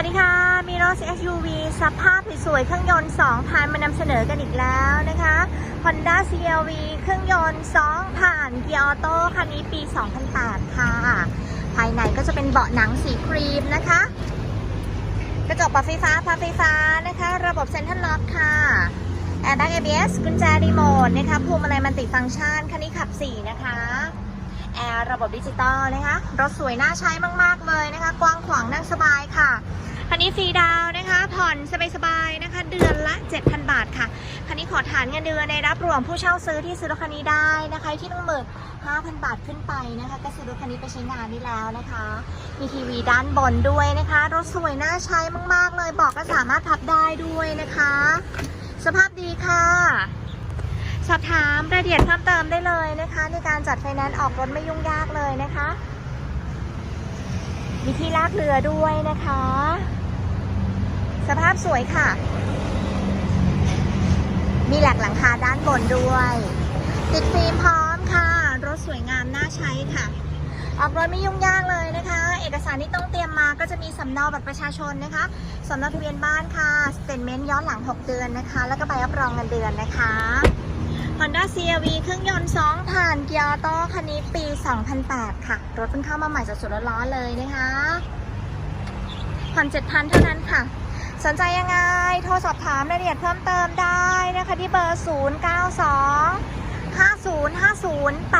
วัสดีค่ะ มีรถ SUV สภาพสวยๆเครื่องยนต์2ผ่านมานำเสนอกันอีกแล้วนะคะ Honda CRV เครื่องยนต์2ผ่านเกียร์ออโต้คันนี้ปี 2008 ค่ะ ภายในก็จะเป็นเบาะหนังสีครีมนะคะ กระจกปรับไฟฟ้าพับไฟฟ้านะคะ ระบบเซ็นทรัลล็อกค่ะแอร์แบ็ก ABS กุญแจรีโมทนะคะพวงมาลัยมันติฟังก์ชันคันนี้ขับ 4 นะคะ แอร์ระบบดิจิตอลนะคะ รถสวยน่าใช้มาก ๆ เลยนะคะ กว้างขวางนั่งสบายค่ะคันนี้ฟรีดาวนะคะ ผ่อนสบายๆนะคะ เดือนละ 7,000 บาทค่ะคันนี้ขอฐานเงินเดือนในรับรวมผู้เช่าซื้อที่ซื้อรถคันนี้ได้นะคะที่หนึ่งหมื่นห้าพันบาทขึ้นไปนะคะก็ซื้อรถคันนี้ไปใช้งานได้แล้วนะคะ มีทีวีด้านบนด้วยนะคะ รถสวยน่าใช้มาก ๆ เลยบอกก็สามารถพับได้ด้วยนะคะ สภาพดีค่ะ สอบถามรายละเอียดเพิ่มเติมได้เลยนะคะ ในการจัดไฟแนนซ์ออกรถไม่ยุ่งยากเลยนะคะ มีที่ลากเรือด้วยนะคะ สภาพสวยค่ะ มีแหลกหลังคาด้านบนด้วย ติดฟิล์มพร้อมค่ะ รถสวยงามน่าใช้ค่ะ ออกรถไม่ยุ่งยากเลยนะคะ เอกสารที่ต้องเตรียมมาก็จะมีสำเนาบัตรประชาชนนะคะสำเนาทะเบียนบ้านค่ะสเตทเมนต์ย้อนหลัง 6 เดือนนะคะ แล้วก็ใบรับรองเงินเดือนนะคะ Honda CRV เครื่องยนต์ 2 ผ่านเกียร์ออโต้คันนี้ปี 2008 ค่ะ รถเพิ่งเข้ามาใหม่สดๆร้อนๆเลยนะคะผ่อน7,000 เท่านั้นค่ะ สนใจยังไง โทรสอบถามรายละเอียดเพิ่มเติมได้นะคะที่เบอร์ 092 5050